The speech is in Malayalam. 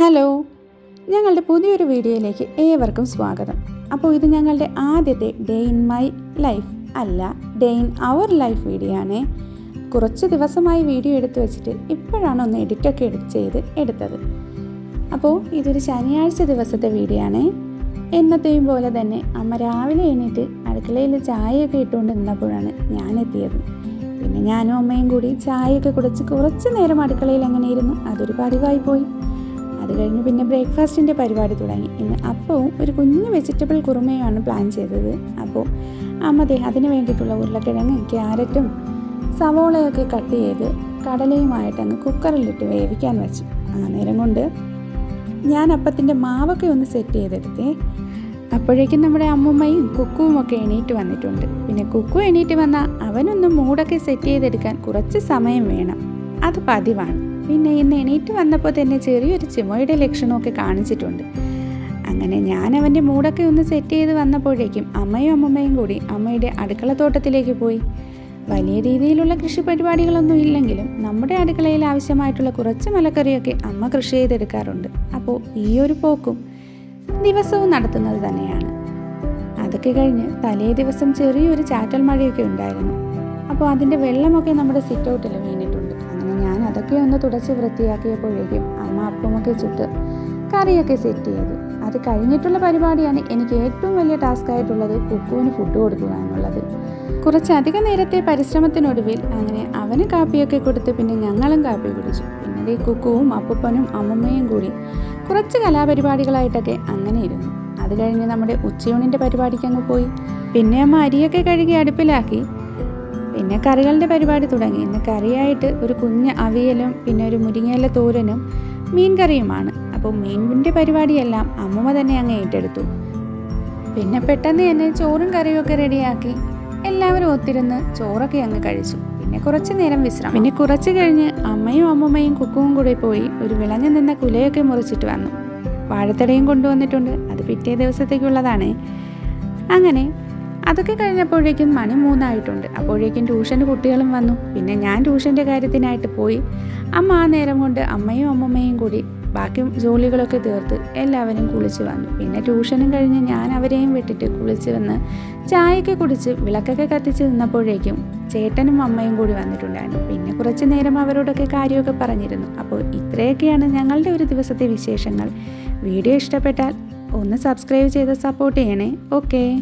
ഹലോ. ഞങ്ങളുടെ പുതിയൊരു വീഡിയോയിലേക്ക് ഏവർക്കും സ്വാഗതം. അപ്പോൾ ഇത് ഞങ്ങളുടെ ആദ്യത്തെ ഡേ ഇൻ മൈ ലൈഫ് അല്ല day in our life video ആണേ. കുറച്ച് ദിവസമായി വീഡിയോ എടുത്തു വെച്ചിട്ട് ഇപ്പോഴാണ് ഒന്ന് എഡിറ്റൊക്കെ എഡിറ്റ് ചെയ്ത് എടുത്തത്. അപ്പോൾ ഇതൊരു ശനിയാഴ്ച ദിവസത്തെ വീഡിയോ ആണേ. എന്നത്തെയും പോലെ തന്നെ അമ്മ രാവിലെ എണീറ്റ് അടുക്കളയിൽ ചായയൊക്കെ ഇട്ടുകൊണ്ട് നിന്നപ്പോഴാണ് ഞാൻ എത്തിയത്. പിന്നെ ഞാനും അമ്മയും കൂടി ചായയൊക്കെ കുടിച്ച് കുറച്ച് നേരം അടുക്കളയിൽ അങ്ങനെ ഇരുന്നു അതൊരു പതിവായി പോയി. അത് കഴിഞ്ഞ് പിന്നെ ബ്രേക്ക്ഫാസ്റ്റിന്റെ പരിപാടി തുടങ്ങി. ഇന്ന് അപ്പവും ഒരു കുഞ്ഞു വെജിറ്റബിൾ കുറുമയുമാണ് പ്ലാൻ ചെയ്തത്. അപ്പോൾ അമ്മ ദേ അതിന് വേണ്ടിയിട്ടുള്ള ഉരുളക്കിഴങ്ങ് ക്യാരറ്റും സവോളയൊക്കെ കട്ട് ചെയ്ത് കടലയുമായിട്ട് അങ്ങ് കുക്കറിലിട്ട് വേവിക്കാൻ വെച്ചു. ആ നേരം കൊണ്ട് ഞാൻ അപ്പത്തിന്റെ മാവൊക്കെ ഒന്ന് സെറ്റ് ചെയ്തെടുത്തേ. അപ്പോഴേക്കും നമ്മുടെ അമ്മുമ്മയും കുക്കുവും ഒക്കെ എണീറ്റ് വന്നിട്ടുണ്ട്. പിന്നെ കുക്കു എണീറ്റ് വന്നാൽ അവനൊന്ന് മൂടൊക്കെ സെറ്റ് ചെയ്തെടുക്കാൻ കുറച്ച് സമയം വേണം. അത് പതിവാണ്. പിന്നെ ഇന്ന് എണീറ്റ് വന്നപ്പോൾ തന്നെ ചെറിയൊരു ചുമയുടെ ലക്ഷണമൊക്കെ കാണിച്ചിട്ടുണ്ട്. അങ്ങനെ ഞാൻ അവന്റെ മൂടൊക്കെ ഒന്ന് സെറ്റ് ചെയ്ത് വന്നപ്പോഴേക്കും അമ്മയും അമ്മമ്മയും കൂടി അമ്മയുടെ അടുക്കള തോട്ടത്തിലേക്ക് പോയി. വലിയ രീതിയിലുള്ള കൃഷി പരിപാടികളൊന്നും ഇല്ലെങ്കിലും നമ്മുടെ അടുക്കളയിൽ ആവശ്യമായിട്ടുള്ള കുറച്ച് മലക്കറിയൊക്കെ അമ്മ കൃഷി ചെയ്തെടുക്കാറുണ്ട്. അപ്പോൾ ഈ ഒരു പോക്കും ദിവസവും നടത്തുന്നത് തന്നെയാണ്. അതൊക്കെ കഴിഞ്ഞ് തലേ ദിവസം ചെറിയൊരു ചാറ്റൽ മഴയൊക്കെ ഉണ്ടായിരുന്നു. അപ്പോൾ അതിന്റെ വെള്ളമൊക്കെ നമ്മുടെ സിറ്റ് ഔട്ടിൽ വീണിട്ടുണ്ട് അങ്ങനെ അതൊക്കെ ഒന്ന് തുടച്ച് വൃത്തിയാക്കിയപ്പോഴേക്കും അമ്മ അപ്പമൊക്കെ ചുട്ട് കറിയൊക്കെ സെറ്റ് ചെയ്തു. അത് കഴിഞ്ഞിട്ടുള്ള പരിപാടിയാണ് എനിക്ക് ഏറ്റവും വലിയ ടാസ്ക് ആയിട്ടുള്ളത് കുക്കുവിന് ഫുഡ് കൊടുക്കുക എന്നുള്ളത്. കുറച്ചധിക നേരത്തെ പരിശ്രമത്തിനൊടുവിൽ അങ്ങനെ അവന് കാപ്പിയൊക്കെ കൊടുത്ത് പിന്നെ ഞങ്ങളും കാപ്പി കുടിച്ചു. പിന്നെ കുക്കുവും അപ്പൂപ്പനും അമ്മമ്മയും കൂടി കുറച്ച് കലാപരിപാടികളായിട്ടൊക്കെ അങ്ങനെ ഇരുന്നു. അത് കഴിഞ്ഞ് നമ്മുടെ ഉച്ചയൂണിന്റെ പരിപാടിക്ക് അങ്ങ് പോയി. പിന്നെ അമ്മ അരിയൊക്കെ കഴുകി അടുപ്പിലാക്കി. പിന്നെ കറികളുടെ പരിപാടി തുടങ്ങി. ഇന്ന് കറിയായിട്ട് ഒരു കുഞ്ഞ് അവിയലും പിന്നെ ഒരു മുരിങ്ങയില തോരനും മീൻ കറിയുമാണ്. അപ്പോൾ മീനിന്റെ പരിപാടിയെല്ലാം അമ്മമ്മ തന്നെ അങ്ങ് ഏറ്റെടുത്തു. പിന്നെ പെട്ടെന്ന് തന്നെ ചോറും കറിയും ഒക്കെ റെഡിയാക്കി എല്ലാവരും ഒത്തിരുന്ന് ചോറൊക്കെ അങ്ങ് കഴിച്ചു. പിന്നെ കുറച്ച് നേരം വിശ്രമം. പിന്നെ കുറച്ച് കഴിഞ്ഞ് അമ്മയും അമ്മമ്മയും കുക്കുവും കൂടി പോയി ഒരു വിളഞ്ഞു നിന്ന കുലയൊക്കെ മുറിച്ചിട്ട് വന്നു. വാഴത്തടയും കൊണ്ടുവന്നിട്ടുണ്ട്. അത് പിറ്റേ ദിവസത്തേക്കുള്ളതാണ്. അങ്ങനെ അതൊക്കെ കഴിഞ്ഞപ്പോഴേക്കും മണി മൂന്നായിട്ടുണ്ട്. അപ്പോഴേക്കും ട്യൂഷന് കുട്ടികളും വന്നു. പിന്നെ ഞാൻ ട്യൂഷന്റെ കാര്യത്തിനായിട്ട് പോയി. അമ്മ ആ നേരം കൊണ്ട് അമ്മയും അമ്മമ്മയും കൂടി ബാക്കി ജോലികളൊക്കെ തീർത്ത് എല്ലാവരും കുളിച്ച് വന്നു. പിന്നെ ട്യൂഷനും കഴിഞ്ഞ് ഞാൻ അവരെയും വിട്ടിട്ട് കുളിച്ച് വന്ന് ചായയൊക്കെ കുടിച്ച് വിളക്കൊക്കെ കത്തിച്ച് നിന്നപ്പോഴേക്കും ചേട്ടനും അമ്മയും കൂടി വന്നിട്ടുണ്ടായിരുന്നു. പിന്നെ കുറച്ച് നേരം അവരോടൊക്കെ കാര്യമൊക്കെ പറഞ്ഞിരുന്നു. അപ്പോൾ ഇത്രയൊക്കെയാണ് ഞങ്ങളുടെ ഒരു ദിവസത്തെ വിശേഷങ്ങൾ. വീഡിയോ ഇഷ്ടപ്പെട്ടാൽ ഒന്ന് സബ്സ്ക്രൈബ് ചെയ്ത് സപ്പോർട്ട് ചെയ്യണേ. ഓക്കേ.